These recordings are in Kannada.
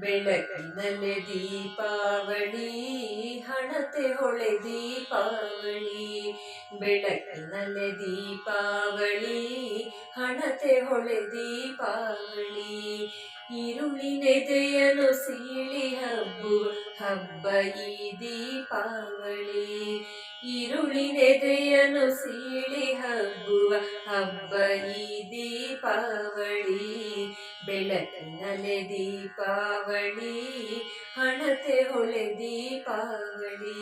ಬೆಳಕಿನಲ್ಲಿ ದೀಪಾವಳಿ, ಹಣತೆ ಹೊಳೆ ದೀಪಾವಳಿ. ಬೆಳಕಿನಲ್ಲಿ ದೀಪಾವಳಿ, ಹಣತೆ ಹೊಳೆ ದೀಪಾವಳಿ. ಇರುಳಿನೆದೆಯನು ಸೀಳಿ ಹಬ್ಬು, ಹಬ್ಬ ಈ ದೀಪಾವಳಿ. ಇರುಳಿನೆದೆಯನು ಸೀಳಿ ಹಬ್ಬುವ ಹಬ್ಬ ಈ ದೀಪಾವಳಿ. ಬೆಳಕಿನಲೆ ದೀಪಾವಳಿ ಹಣತೆ ಹೊಳೆ ದೀಪಾವಳಿ.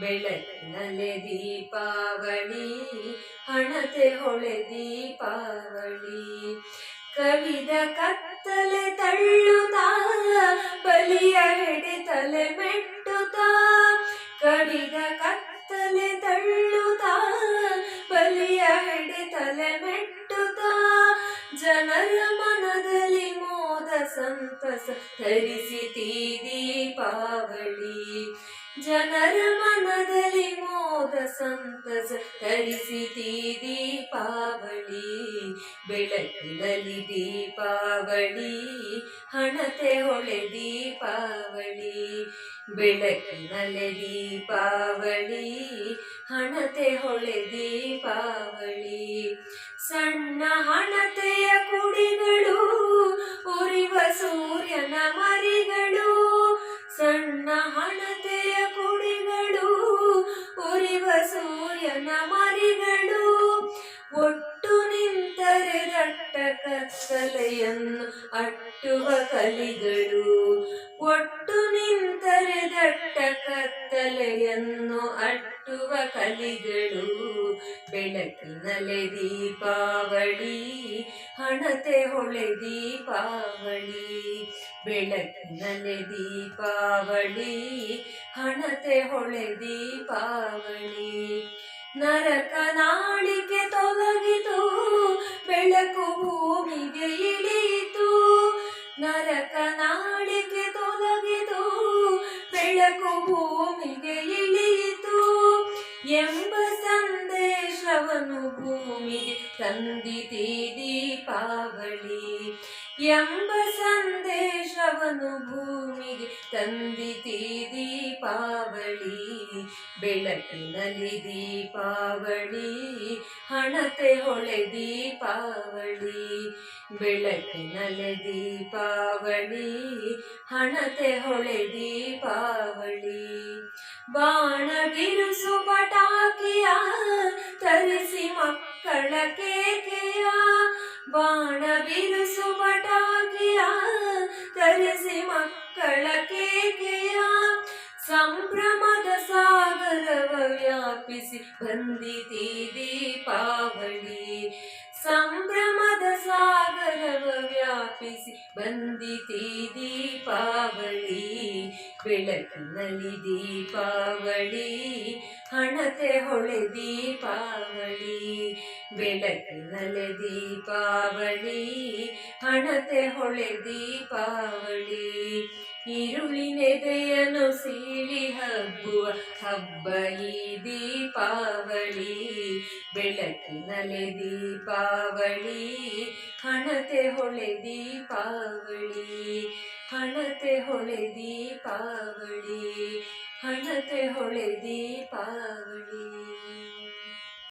ಬೆಳಕಿನಲೆ ದೀಪಾವಳಿ ಹಣತೆ ಹೊಳೆ ದೀಪಾವಳಿ. ಕವಿದ ಕತ್ತಲೆ ಸಂತಸ ಧರಿಸಿತಿ ದೀಪಾವಳಿ ಜನರ ಮನದಲ್ಲಿ ಮೋದ ಸಂತಸ ಧರಿಸಿತಿ ದೀಪಾವಳಿ ಬೆಳಕಿನಲ್ಲಿ ದೀಪಾವಳಿ, ಹಣತೆ ಹೊಳೆ ದೀಪಾವಳಿ. ಬೆಳಕಿನಲ್ಲಿ ದೀಪಾವಳಿ, ಹಣತೆ ಹೊಳೆ ದೀಪಾವಳಿ. ಸಣ್ಣ ಹಣತೆಯ ಕುಡಿಗಳು ಸೂರ್ಯನ ಮರಿಗಳು ಒಟ್ಟು ನಿಂತರೆ ದಟ್ಟ ಕತ್ತಲೆಯನ್ನು ಅಟ್ಟುವ ಕಲಿಗಳು. ಒಟ್ಟು ನಿಂತರೆ ದಟ್ಟ ಕತ್ತಲೆಯನ್ನು ಅಟ್ಟುವ ಕಲಿಗಳು. ಬೆಳಕಿನಲೆ ದೀಪಾವಳಿ, ಹಣತೆ ಹೊಳೆ ದೀಪಾವಳಿ. ಬೆಳಕಿನಲೆ ದೀಪಾವಳಿ, ಹಣತೆ ಹೊಳೆ ದೀಪಾವಳಿ. ನರಕ ನಾಳಿಗೆ ತೊಲಗಿತು, ಬೆಳಕು ಭೂಮಿಗೆ ಇಳಿಯಿತು. ನರಕ ನಾಳಿಗೆ ತೊಲಗಿತು, ಬೆಳಕು ಭೂಮಿಗೆ ಇಳಿಯಿತು. ಎಂಬ ಸಂದೇಶವನ್ನು ಭೂಮಿಗೆ ತಂದಿತಿ ದೀಪಾವಳಿ ಎಂಬ ಸಂದೇಶವನ್ನು ಭೂಮಿಗೆ ತಂದಿತಿ ದೀಪಾವಳಿ ಬೆಳಕಿನಲ್ಲಿ ದೀಪಾವಳಿ, ಹಣತೆ ಹೊಳೆ ದೀಪಾವಳಿ, ಬೆಳಕಿನಲ್ಲಿ ದೀಪಾವಳಿ, ಹಣತೆ ಹೊಳೆ ದೀಪಾವಳಿ. ಬಾಣ ಬಿರುಸು ಪಟಾಕಿಯ ತರಿಸಿ ಮಕ್ಕಳ ಕೇಕೆಯ ಬಾಣ ಬಿರುಸು ಪಟಾಕಿಯ ತರಿಸಿ ಮಕ್ಕಳ ಕೇಕೆಯ ವ್ಯಾಪಿಸಿ ಬಂದಿತಿ ದೀಪಾವಳಿ ಸಂಭ್ರಮದ ಸಾಗರವ ವ್ಯಾಪಿಸಿ ಬಂದಿತಿ ದೀಪಾವಳಿ ಬೆಳಕಿನಲ್ಲಿ ದೀಪಾವಳಿ ಹಣತೆ ಹೊಳೆ ದೀಪಾವಳಿ ಬೆಳಕಿನಲ್ಲಿ ದೀಪಾವಳಿ ಹಣತೆ ಹೊಳೆ ದೀಪಾವಳಿ ഇരുളിനെതയനു സീളി ಹಬ್ಬುವ ಹಬ್ಬ ಈ ದೀಪಾವಳಿ. ಬೆಳಕಿನಲೆ ದೀಪಾವಳಿ, ಹಣತೆ ಹೊಳೆ ದೀಪಾವಳಿ, ಹಣತೆ ಹೊಳೆ ದೀಪಾವಳಿ, ಹಣತೆ ಹೊಳೆ ದೀಪಾವಳಿ.